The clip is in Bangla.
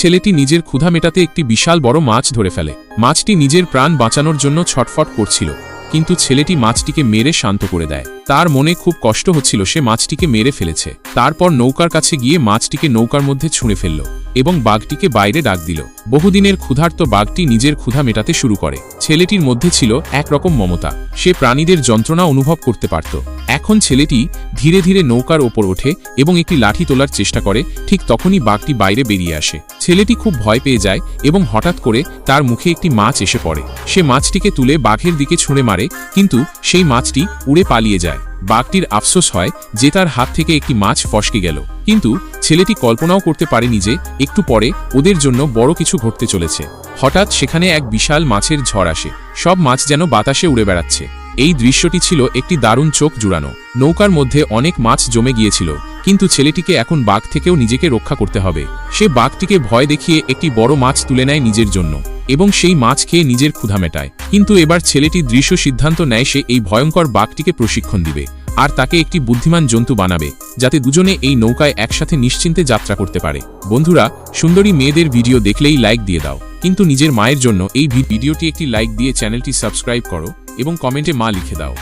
ছেলেটি নিজের ক্ষুধা মেটাতে একটি বিশাল বড় মাছ ধরে ফেলে। মাছটি নিজের প্রাণ বাঁচানোর জন্য ছটফট করছিল, কিন্তু ছেলেটি মাছটিকে মেরে শান্ত করে দেয়। তার মনে খুব কষ্ট হচ্ছিল সে মাছটিকে মেরে ফেলেছে। তারপর নৌকার কাছে গিয়ে মাছটিকে নৌকার মধ্যে ছুঁড়ে ফেলল এবং বাঘটিকে বাইরে ডাক দিল। বহুদিনের ক্ষুধার্ত বাঘটি নিজের ক্ষুধা মেটাতে শুরু করে। ছেলেটির মধ্যে ছিল একরকম মমতা। সে প্রাণীদের যন্ত্রণা অনুভব করতে পারত। এখন ছেলেটি ধীরে ধীরে নৌকার ওপর ওঠে এবং একটি লাঠি তোলার চেষ্টা করে, ঠিক তখনই বাঘটি বাইরে বেরিয়ে আসে। ছেলেটি খুব ভয় পেয়ে যায় এবং হঠাৎ করে তার মুখে একটি মাছ এসে পড়ে। সে মাছটিকে তুলে বাঘের দিকে ছুঁড়ে মারে, কিন্তু সেই মাছটি উড়ে পালিয়ে যায়। বাঘটির আফসোস হয় যে তার হাত থেকে একটি মাছ ফসকে গেল। কিন্তু ছেলেটি কল্পনাও করতে পারেনি যে একটু পরে ওদের জন্য বড় কিছু ঘটতে চলেছে। হঠাৎ সেখানে এক বিশাল মাছের ঝড় আসে। সব মাছ যেন বাতাসে উড়ে বেড়াচ্ছে। এই দৃশ্যটি ছিল একটি দারুণ চোখ জুড়ানো। নৌকার মধ্যে অনেক মাছ জমে গিয়েছিল, কিন্তু ছেলেটিকে এখন বাঘ থেকেও নিজেকে রক্ষা করতে হবে। সে বাঘটিকে ভয় দেখিয়ে একটি বড় মাছ তুলে নেয় নিজের জন্য, এবং সেই মাছ খেয়ে নিজের ক্ষুধা মেটায়। কিন্তু এবার ছেলেটি দৃশ্য সিদ্ধান্ত নেয় সে এই ভয়ঙ্কর বাঘটিকে প্রশিক্ষণ দিবে, আর তাকে একটি বুদ্ধিমান জন্তু বানাবে, যাতে দুজনে এই নৌকায় একসাথে নিশ্চিন্তে যাত্রা করতে পারে। বন্ধুরা, সুন্দরী মেয়েদের ভিডিও দেখলেই লাইক দিয়ে দাও। কিন্তু নিজের মায়ের জন্য এই ভিডিওটি একটি লাইক দিয়ে চ্যানেলটি সাবস্ক্রাইব করো এবং কমেন্টে মা লিখে দাও।